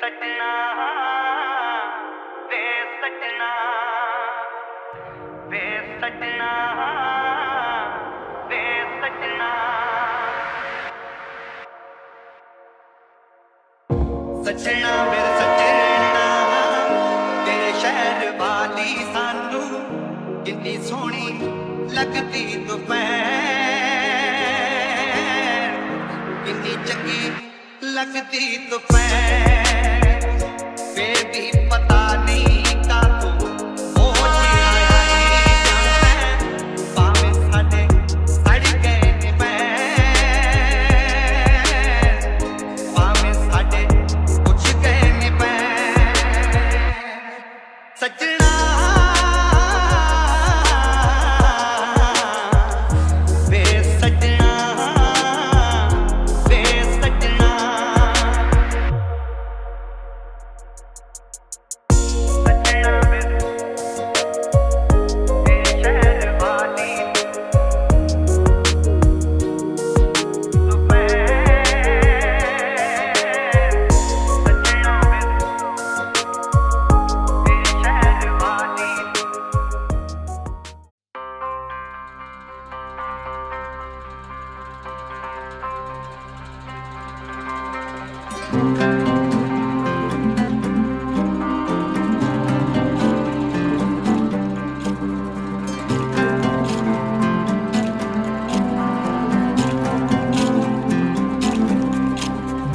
ਸਜਣਾ ਵੇ ਸਜਣਾ ਵੇ ਸਜਣਾ ਵੇ ਸਜਣਾ ਸਜਣਾ ਵੇ ਸਜਣਾ, ਤੇਰੇ ਸ਼ਹਿਰ ਵਾਲੀ ਸਾਨੂੰ ਕਿੰਨੀ ਸੋਹਣੀ ਲੱਗਦੀ ਦੁਪਹਿਰ ਕਿੰਨੀ ਚੰਗੀ ਲੱਗਦੀ ਦੁਪਹਿਰ। ਬੇਬੀ ਪਤਾ ਨਹੀਂ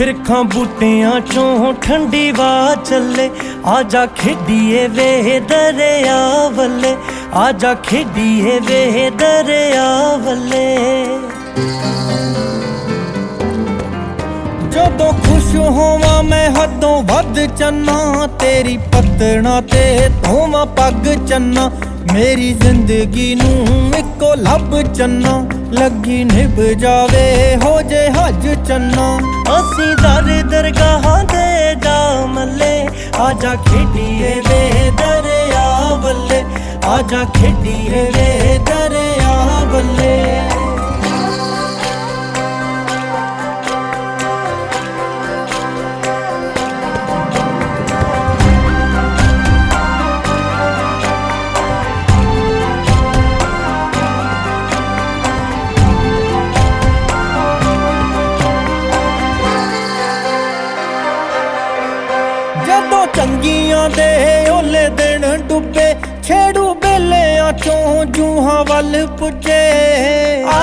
ਬਿਰਖਾਂ ਬੂਟਿਆਂ ਚੋਂ ਠੰਡੀ ਵਾ ਚੱਲੇ। ਆ ਜਾ ਖੇਡੀਏ ਵੇ ਦਰਿਆ ਵੱਲੇ। ਆ ਜਾ ਖੇਡੀਏ ਵੇ ਦਰਿਆ ਵੱਲੇ। ਜਦੋਂ ਖੁਸ਼ ਹੋਵਾਂ ਮੈਂ ਹੱਦੋਂ ਵੱਧ ਚੰਨਾ। ਤੇਰੀ ਪਤਣਾ ਤੇ ਧੋਵਾਂ ਪੱਗ ਚੰਨਾ। ਮੇਰੀ ਜ਼ਿੰਦਗੀ ਨੂੰ ਇੱਕੋ ਲੱਭ ਚੰਨਾ। ਲੱਗੀ ਨਿਭ ਜਾਵੇ, ਹੋ ਜੇ ਹੱਜ ਚੰਨਾ। ਅਸੀਂ ਦਰ ਦਰਗਾਹਾਂ ਦੇ ਜਾ ਮੱਲੇ ਆ ਜਾ ਖੇਡੀਏ ਵੇ ਦਰਿਆ ਵੱਲੇ, ਆ ਜਾ ਖੇਡੀਏ ਵੇ ਦਰਿਆ ਵੱਲੇ। ਵੱਲ ਪੁੱਜੇ। ਆ।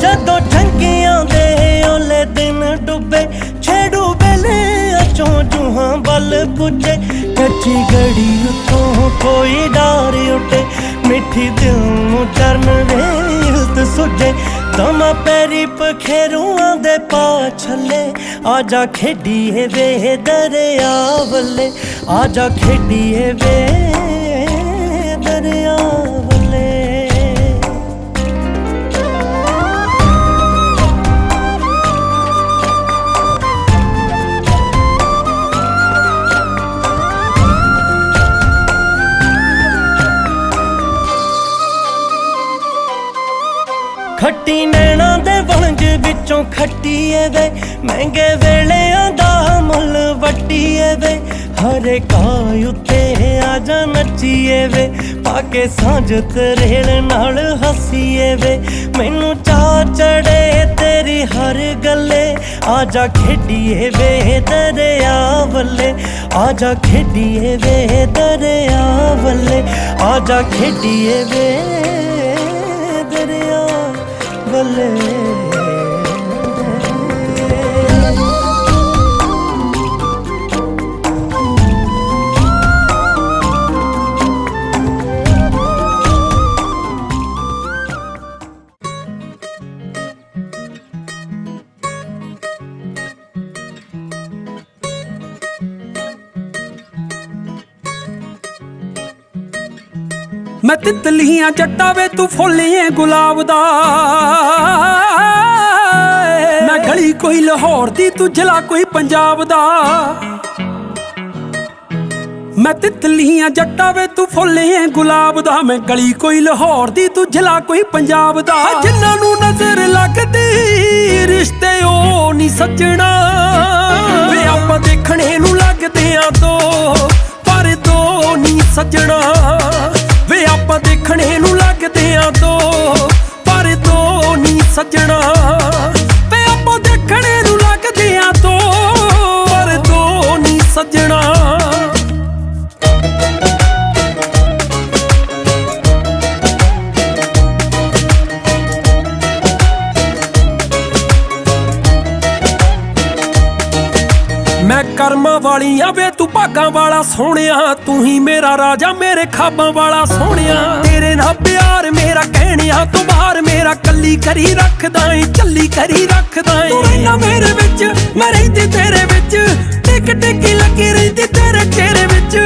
ਜਦੋਂ ਚੰਗੀਆਂ ਦੇ ਓਲੇ ਦਿਨ ਡੁੱਬੇ, ਛੇੜੂ ਬੇਲਿਆਂ ਚੋਂ ਜੂਹਾਂ ਵੱਲ ਪੁੱਜੇ। ਕੱਚੀ ਗੜੀ ਉਤੋਂ ਕੋਈ ਡਾਰ ਉੱਟੇ ਮਿੱਠੀ ਦਿਲ ਨੂੰ ਚਰਨ ਵੇਲਤ ਸੁਝੇ ਦਮਾ ਪੈਰੀ ਪਖੇਰੂਆਂ ਦੇ ਪਾ ਛੱਲੇ ਆ ਜਾ ਖੇਡੀਏ ਵੇ ਦਰਿਆ ਵੱਲੇ, ਆ ਜਾ ਖੇਡੀਏ ਵੇ ਦਰਿਆ ਵੱਲੇ। ਖੱਟੀ ਨੈਣਾ ਦੇ ਵਣਜ ਵਿੱਚੋਂ ਖੱਟੀਏ ਵੇ। ਮਹਿੰਗੇ ਵੇਲਿਆਂ ਦਾ ਮੁੱਲ ਵੱਟੀਏ ਵੇ। ਹਰੇ ਕਾਇ ਉੱਤੇ ਆ ਜਾ ਨੱਚੀਏ ਵੇ। ਪਾ ਕੇ ਸਾਂਝ ਤੇਰੇ ਨਾਲ ਹੱਸੀਏ ਵੇ। ਮੈਨੂੰ ਚਾ ਚੜੇ ਤੇਰੀ ਹਰ ਗੱਲੇ। ਆ ਜਾ ਖੇਡੀਏ ਵੇ ਦਰਿਆ ਵੱਲੇ ਆ ਜਾ ਖੇਡੀਏ ਵੇ ਦਰਿਆ ਵੱਲੇ ਆ ਜਾ ਖੇਡੀਏ ਵੇ ਦਰਿਆ ਵੱਲੇ ਮੈਂ ਤਿਤਲੀਆਂ ਜੱਟਾ ਵੇ ਤੂੰ ਫੁੱਲੀਏ ਗੁਲਾਬ ਦਾ। ਮੈਂ ਗਲੀ ਕੋਈ ਲਾਹੌਰ ਦੀ ਤੂੰ ਜ਼ਿਲ੍ਹਾ ਕੋਈ ਪੰਜਾਬ ਦਾ। ਮੈਂ ਤਿਤਲੀਆਂ ਜੱਟਾਂ ਵੇ ਤੂੰ ਫੁੱਲੇ ਐ ਗੁਲਾਬ ਦਾ। ਮੈਂ ਗਲੀ ਕੋਈ ਲਾਹੌਰ ਦੀ ਤੂੰ ਜ਼ਿਲ੍ਹਾ ਕੋਈ ਪੰਜਾਬ ਦਾ। ਜਿਨ੍ਹਾਂ ਨੂੰ ਨਜ਼ਰ ਲੱਗਦੀ ਰਿਸ਼ਤੇ ਉਹ ਨਹੀਂ ਸੱਜਣਾ। ਵੇ ਆਪਾਂ ਦੇਖਣੇ ਨੂੰ ਲੱਗਦੇ ਆ ਦੋ ਪਰ ਦੋ ਨਹੀਂ ਸੱਜਣਾ। ਕਰਮਾਂ ਵਾਲੀ ਵੇ ਤੂੰ ਭਾਗਾਂ ਵਾਲਾ ਸੋਹਣਿਆ, ਤੂੰ ਹੀ ਮੇਰਾ ਰਾਜਾ, ਮੇਰੇ ਖਾਬਾਂ ਵਾਲਾ ਸੋਹਣਿਆ। ਤੇਰੇ ਨਾਲ ਪਿਆਰ ਮੇਰਾ ਕਹਿਣਿਆ, ਤੂੰ ਬਾਹਰ ਮੇਰਾ ਕੱਲੀ ਕਰੀ ਰੱਖਦਾ ਏ, ਚੱਲੀ ਕਰੀ ਰੱਖਦਾ ਏ। ਤੂੰ ਰਹਿਣਾ ਮੇਰੇ ਵਿੱਚ, ਮੈਂ ਰਹਿੰਦੀ ਤੇਰੇ ਵਿੱਚ, ਟਿਕ ਟਿਕ ਲੱਗੀ ਰਹਿੰਦੀ ਤੇਰੇ ਚਿਹਰੇ ਵਿੱਚ।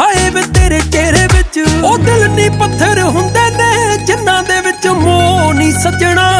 ਹਾਏ ਵੇ ਤੇਰੇ ਚਿਹਰੇ ਵਿੱਚ, ਉਹ ਦਿਲ ਨਹੀਂ ਪੱਥਰ ਹੁੰਦੇ ਨੇ, ਜਿਨ੍ਹਾਂ ਦੇ ਵਿੱਚ ਮੋਹ ਨਹੀਂ ਸੱਜਣਾ।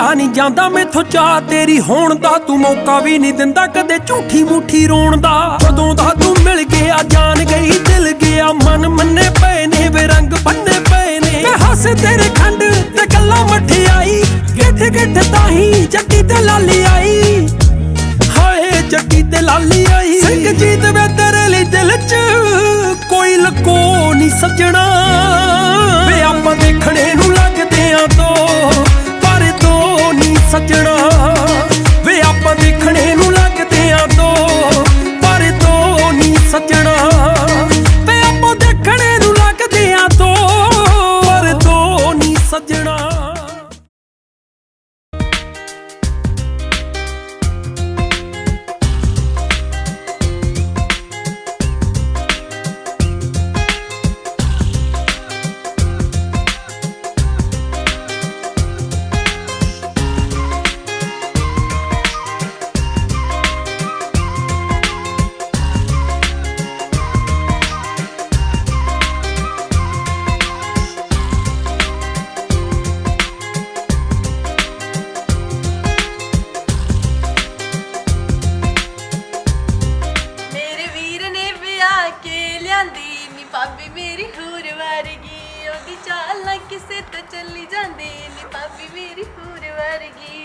ਚੱਕਿਆ ਨਹੀਂ ਜਾਂਦਾ ਮੈਥੋਂ ਚਾਹ ਤੇਰੀ ਹੋਣ ਦਾ। ਤੂੰ ਮੌਕਾ ਵੀ ਨਹੀਂ ਦਿੰਦਾ ਕਦੇ ਝੂਠੀ ਮੂਠੀ ਰੋਣ ਦਾ। ਜਦੋਂ ਦਾ ਤੂੰ ਮਿਲ ਗਿਆ, ਜਾਨ ਗਈ, ਦਿਲ ਗਿਆ, ਮਨ ਮੰਨੇ ਪਏ ਨੇ ਵੇ ਬੰਨੇ ਪਏ ਨੇ। ਮੈਂ ਹੱਸ ਤੇਰੇ ਖੰਡ ਤੇ ਗੱਲਾਂ ਮਠਿਆਈ ਗਿੱਠ ਗਿੱਠ ਤਾਹੀ ਜੱਟੀ ਤੇ ਲਾਲੀ ਆਈ। ਹਾਏ, ਜੱਟੀ ਤੇ ਲਾਲੀ ਆਈ। ਸਿੰਘ ਜੀਤ ਵੇ ਤੇਰੇ ਲਈ ਦਿਲ 'ਚ ਕੋਈ ਲਕੋ ਨਹੀਂ ਸੱਜਣਾ। ਵੇ ਆਪਾਂ ਦੇਖਣੇ ਨੂੰ ਲੱਗਦੇ ਆ ਦੋ। ਵਰਗੀ ਉਹਦੀ ਚਾਲ ਨਾ